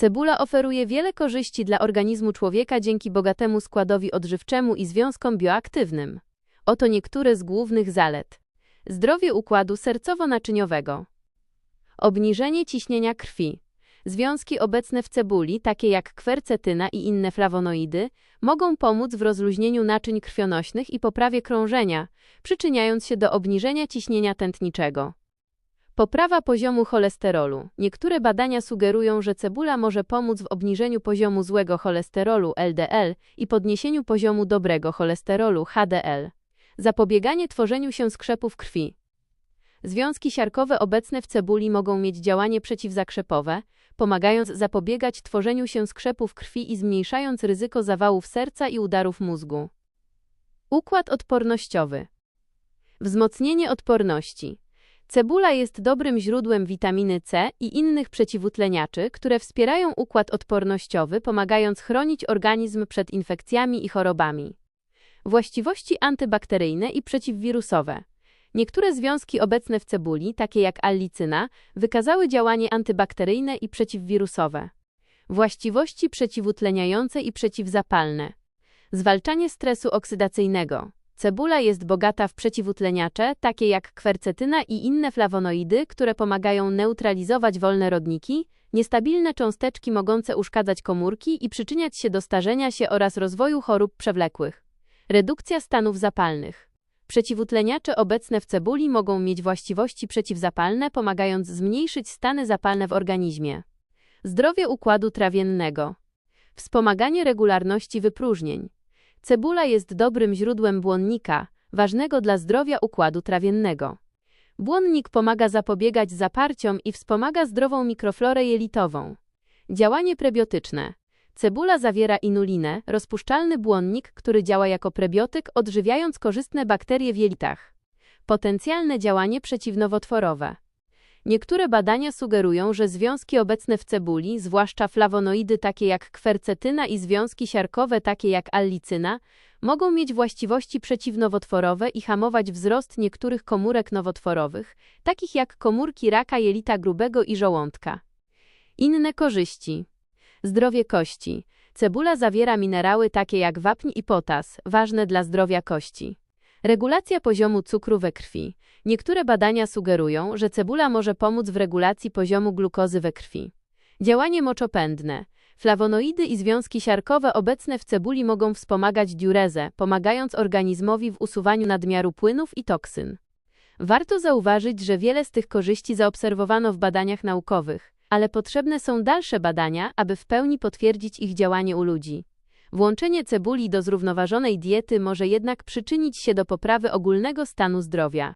Cebula oferuje wiele korzyści dla organizmu człowieka dzięki bogatemu składowi odżywczemu i związkom bioaktywnym. Oto niektóre z głównych zalet. Zdrowie układu sercowo-naczyniowego. Obniżenie ciśnienia krwi. Związki obecne w cebuli, takie jak kwercetyna i inne flawonoidy, mogą pomóc w rozluźnieniu naczyń krwionośnych i poprawie krążenia, przyczyniając się do obniżenia ciśnienia tętniczego. Poprawa poziomu cholesterolu. Niektóre badania sugerują, że cebula może pomóc w obniżeniu poziomu złego cholesterolu LDL i podniesieniu poziomu dobrego cholesterolu HDL. Zapobieganie tworzeniu się skrzepów krwi. Związki siarkowe obecne w cebuli mogą mieć działanie przeciwzakrzepowe, pomagając zapobiegać tworzeniu się skrzepów krwi i zmniejszając ryzyko zawałów serca i udarów mózgu. Układ odpornościowy. Wzmocnienie odporności. Cebula jest dobrym źródłem witaminy C i innych przeciwutleniaczy, które wspierają układ odpornościowy, pomagając chronić organizm przed infekcjami i chorobami. Właściwości antybakteryjne i przeciwwirusowe. Niektóre związki obecne w cebuli, takie jak allicyna, wykazały działanie antybakteryjne i przeciwwirusowe. Właściwości przeciwutleniające i przeciwzapalne. Zwalczanie stresu oksydacyjnego. Cebula jest bogata w przeciwutleniacze, takie jak kwercetyna i inne flawonoidy, które pomagają neutralizować wolne rodniki, niestabilne cząsteczki mogące uszkadzać komórki i przyczyniać się do starzenia się oraz rozwoju chorób przewlekłych. Redukcja stanów zapalnych. Przeciwutleniacze obecne w cebuli mogą mieć właściwości przeciwzapalne, pomagając zmniejszyć stany zapalne w organizmie. Zdrowie układu trawiennego. Wspomaganie regularności wypróżnień. Cebula jest dobrym źródłem błonnika, ważnego dla zdrowia układu trawiennego. Błonnik pomaga zapobiegać zaparciom i wspomaga zdrową mikroflorę jelitową. Działanie prebiotyczne. Cebula zawiera inulinę, rozpuszczalny błonnik, który działa jako prebiotyk, odżywiając korzystne bakterie w jelitach. Potencjalne działanie przeciwnowotworowe. Niektóre badania sugerują, że związki obecne w cebuli, zwłaszcza flawonoidy takie jak kwercetyna i związki siarkowe takie jak allicyna, mogą mieć właściwości przeciwnowotworowe i hamować wzrost niektórych komórek nowotworowych, takich jak komórki raka jelita grubego i żołądka. Inne korzyści. Zdrowie kości. Cebula zawiera minerały takie jak wapń i potas, ważne dla zdrowia kości. Regulacja poziomu cukru we krwi. Niektóre badania sugerują, że cebula może pomóc w regulacji poziomu glukozy we krwi. Działanie moczopędne. Flawonoidy i związki siarkowe obecne w cebuli mogą wspomagać diurezę, pomagając organizmowi w usuwaniu nadmiaru płynów i toksyn. Warto zauważyć, że wiele z tych korzyści zaobserwowano w badaniach naukowych, ale potrzebne są dalsze badania, aby w pełni potwierdzić ich działanie u ludzi. Włączenie cebuli do zrównoważonej diety może jednak przyczynić się do poprawy ogólnego stanu zdrowia.